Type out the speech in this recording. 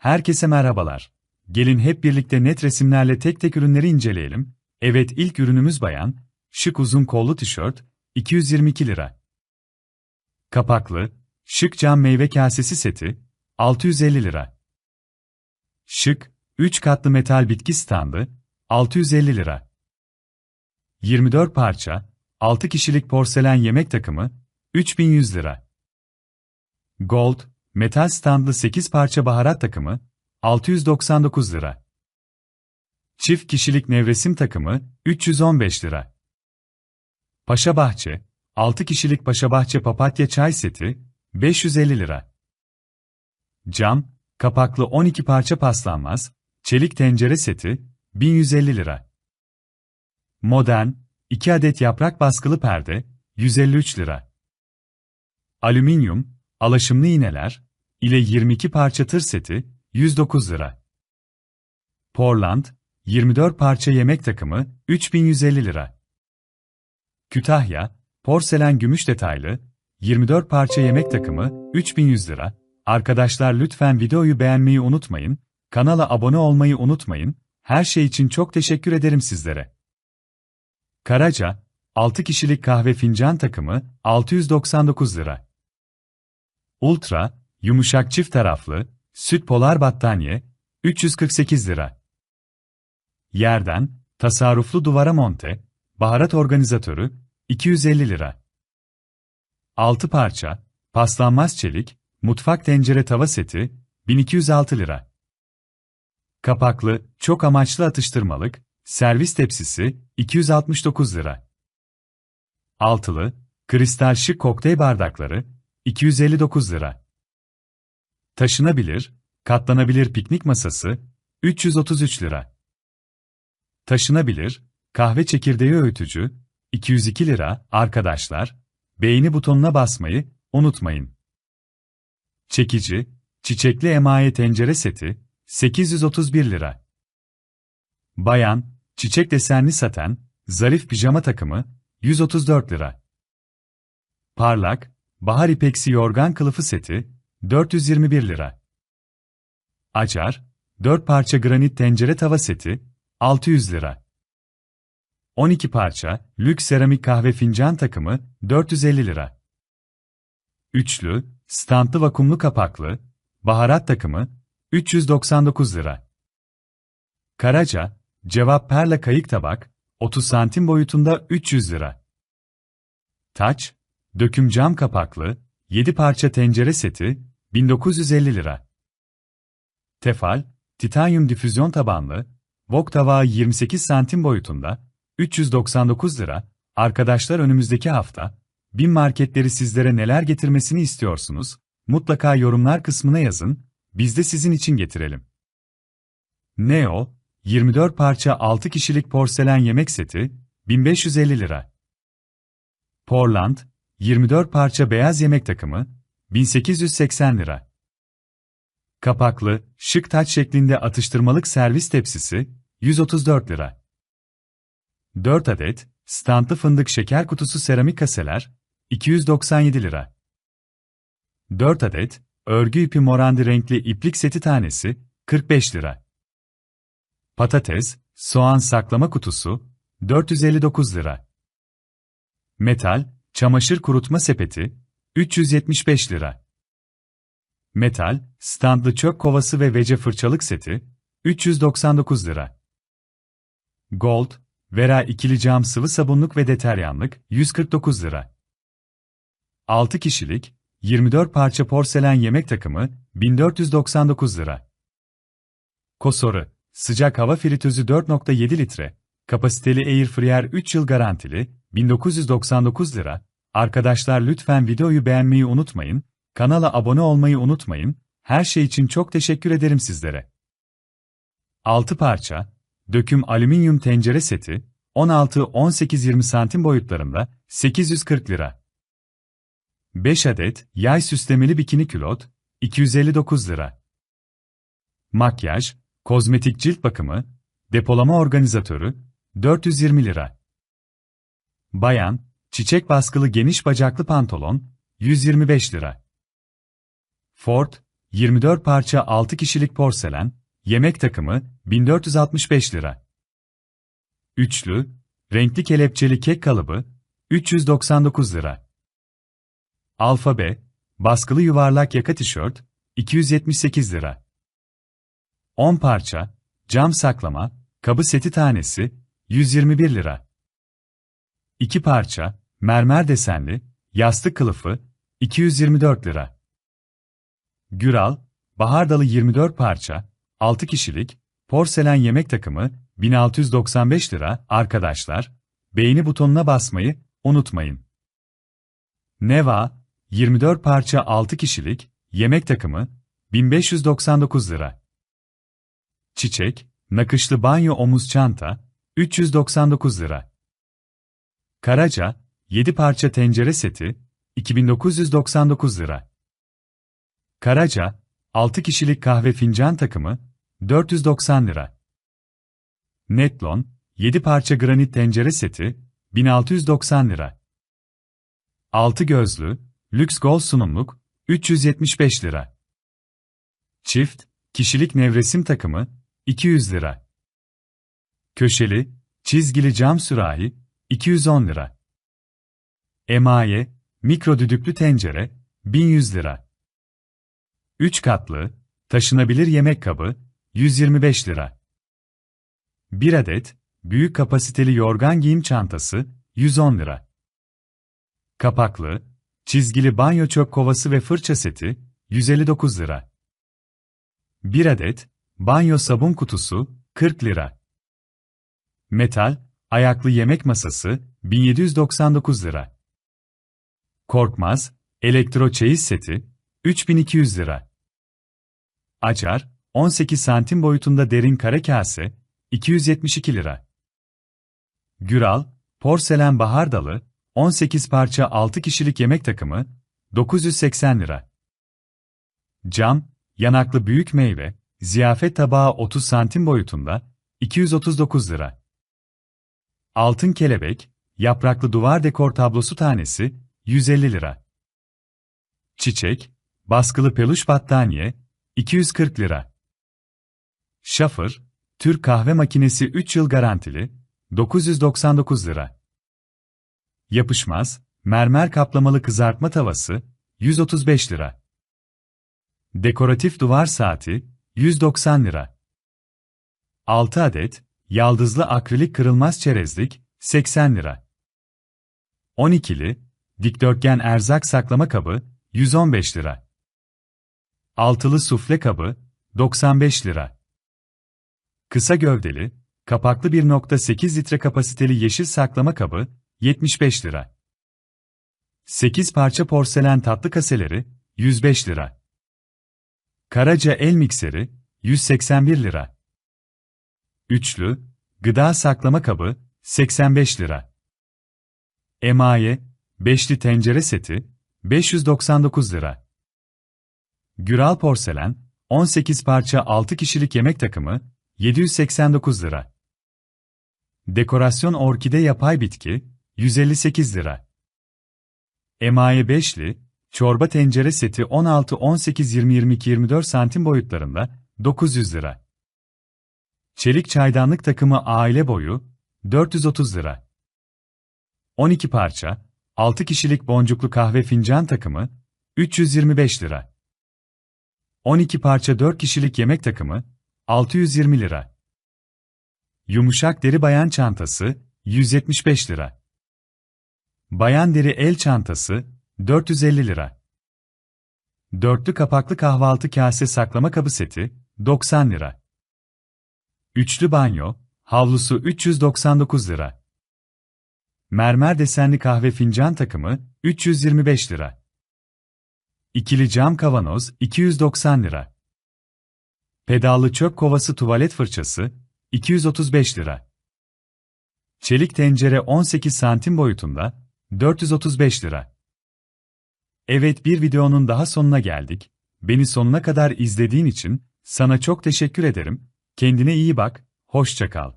Herkese merhabalar. Gelin hep birlikte net resimlerle tek tek ürünleri inceleyelim. Evet ilk ürünümüz bayan, şık uzun kollu tişört, 222 lira. Kapaklı, şık cam meyve kasesi seti, 650 lira. Şık, 3 katlı metal bitki standı, 650 lira. 24 parça, 6 kişilik porselen yemek takımı, 3100 lira. Gold, metal standlı 8 parça baharat takımı, 699 lira. Çift kişilik nevresim takımı, 315 lira. Paşa Bahçe, 6 kişilik Paşa Bahçe papatya çay seti, 550 lira. Cam, kapaklı 12 parça paslanmaz, çelik tencere seti, 1150 lira. Modern, 2 adet yaprak baskılı perde, 153 lira. Alüminyum, alaşımlı iğneler, ile 22 parça tır seti, 109 lira. Portland, 24 parça yemek takımı, 3150 lira. Kütahya, porselen gümüş detaylı, 24 parça yemek takımı, 3100 lira. Arkadaşlar lütfen videoyu beğenmeyi unutmayın, kanala abone olmayı unutmayın, her şey için çok teşekkür ederim sizlere. Karaca, 6 kişilik kahve fincan takımı, 699 lira. Ultra, yumuşak çift taraflı, süt polar battaniye, 348 lira. Yerden, tasarruflu duvara monte, baharat organizatörü, 250 lira. 6 parça, paslanmaz çelik, mutfak tencere tava seti, 1206 lira. Kapaklı, çok amaçlı atıştırmalık, servis tepsisi, 269 lira. Altılı, kristal şık kokteyl bardakları, 259 lira. Taşınabilir, katlanabilir piknik masası, 333 lira. Taşınabilir, kahve çekirdeği öğütücü, 202 lira. Arkadaşlar, beğeni butonuna basmayı unutmayın. Çekici, çiçekli emaye tencere seti, 831 lira. Bayan, çiçek desenli saten, zarif pijama takımı, 134 lira. Parlak, bahar ipeksi yorgan kılıfı seti, 421 lira. Acar, 4 parça granit tencere tava seti, 600 lira. 12 parça, lüks seramik kahve fincan takımı, 450 lira. Üçlü, standlı vakumlu kapaklı, baharat takımı, 399 lira. Karaca, cevap perla kayık tabak, 30 santim boyutunda 300 lira. Taç, döküm cam kapaklı, 7 parça tencere seti, 1950 lira. Tefal, titanyum difüzyon tabanlı, wok tavağı 28 santim boyutunda, 399 lira. Arkadaşlar önümüzdeki hafta, bin marketleri sizlere neler getirmesini istiyorsunuz? Mutlaka yorumlar kısmına yazın, biz de sizin için getirelim. Neo, 24 parça 6 kişilik porselen yemek seti, 1550 lira. Portland, 24 parça beyaz yemek takımı, 1880 lira. Kapaklı, şık taç şeklinde atıştırmalık servis tepsisi, 134 lira. 4 adet, standlı fındık şeker kutusu seramik kaseler, 297 lira. 4 adet, örgü ipi morandi renkli iplik seti tanesi, 45 lira. Patates, soğan saklama kutusu, 459 lira. Metal, çamaşır kurutma sepeti, 375 lira. Metal, standlı çöp kovası ve vece fırçalık seti, 399 lira. Gold, Vera ikili cam sıvı sabunluk ve deteryanlık, 149 lira. 6 kişilik, 24 parça porselen yemek takımı, 1499 lira. Kosoru, sıcak hava fritözü 4.7 litre, kapasiteli air fryer 3 yıl garantili, 1999 lira. Arkadaşlar lütfen videoyu beğenmeyi unutmayın, kanala abone olmayı unutmayın, her şey için çok teşekkür ederim sizlere. 6 parça, döküm alüminyum tencere seti, 16-18-20 santim boyutlarında, 840 lira. 5 adet, yay süslemeli bikini külot, 259 lira. Makyaj, kozmetik cilt bakımı, depolama organizatörü, 420 lira. Bayan, çiçek baskılı geniş bacaklı pantolon, 125 lira. Ford, 24 parça 6 kişilik porselen, yemek takımı 1465 lira. Üçlü, renkli kelepçeli kek kalıbı 399 lira. Alfabe, baskılı yuvarlak yaka tişört 278 lira. 10 parça, cam saklama, kabı seti tanesi 121 lira. 2 parça, mermer desenli, yastık kılıfı 224 lira. Güral, bahar dalı 24 parça, 6 kişilik, porselen yemek takımı 1695 lira. Arkadaşlar, beğeni butonuna basmayı unutmayın. Neva, 24 parça 6 kişilik, yemek takımı 1599 lira. Çiçek, nakışlı banyo omuz çanta 399 lira. Karaca, 7 parça tencere seti 2999 lira. Karaca, 6 kişilik kahve fincan takımı 490 lira. Netlon, 7 parça granit tencere seti 1690 lira. 6 gözlü, lüks gol sunumluk 375 lira. Çift, kişilik nevresim takımı 200 lira. Köşeli, çizgili cam sürahi 210 lira. Emaye, mikro düdüklü tencere 1100 lira. 3 katlı, taşınabilir yemek kabı 125 lira. 1 adet, büyük kapasiteli yorgan giyim çantası 110 lira. Kapaklı, çizgili banyo çöp kovası ve fırça seti 159 lira. 1 adet, banyo sabun kutusu 40 lira. Metal, ayaklı yemek masası 1799 lira. Korkmaz, elektro çeyiz seti 3200 lira. Acar, 18 santim boyutunda derin kare kase 272 lira. Güral, porselen bahar dalı 18 parça 6 kişilik yemek takımı 980 lira. Cam, yanaklı büyük meyve, ziyafet tabağı 30 santim boyutunda 239 lira. Altın kelebek, yapraklı duvar dekor tablosu tanesi 150 lira. Çiçek, baskılı peluş battaniye 240 lira. Şafır, Türk kahve makinesi 3 yıl garantili 999 lira. Yapışmaz, mermer kaplamalı kızartma tavası 135 lira. Dekoratif duvar saati 190 lira. 6 adet yaldızlı akrilik kırılmaz çerezlik 80 lira. 12'li dikdörtgen erzak saklama kabı 115 lira. Altılı sufle kabı 95 lira. Kısa gövdeli, kapaklı 1.8 litre kapasiteli yeşil saklama kabı 75 lira. 8 parça porselen tatlı kaseleri 105 lira. Karaca el mikseri 181 lira. Üçlü, gıda saklama kabı 85 lira. Emaye, beşli tencere seti 599 lira. Güral porselen, 18 parça 6 kişilik yemek takımı 789 lira. Dekorasyon orkide yapay bitki 158 lira. Emaye beşli, çorba tencere seti 16 18 20 22 24 santim boyutlarında 900 lira. Çelik çaydanlık takımı aile boyu 430 lira. 12 parça 6 kişilik boncuklu kahve fincan takımı 325 lira. 12 parça 4 kişilik yemek takımı 620 lira. Yumuşak deri bayan çantası 175 lira. Bayan deri el çantası 450 lira. Dörtlü kapaklı kahvaltı kase saklama kabı seti 90 lira. Üçlü banyo, havlusu 399 lira. Mermer desenli kahve fincan takımı 325 lira. İkili cam kavanoz 290 lira. Pedallı çöp kovası tuvalet fırçası 235 lira. Çelik tencere 18 santim boyutunda 435 lira. Evet bir videonun daha sonuna geldik. Beni sonuna kadar izlediğin için sana çok teşekkür ederim. Kendine iyi bak, hoşça kal.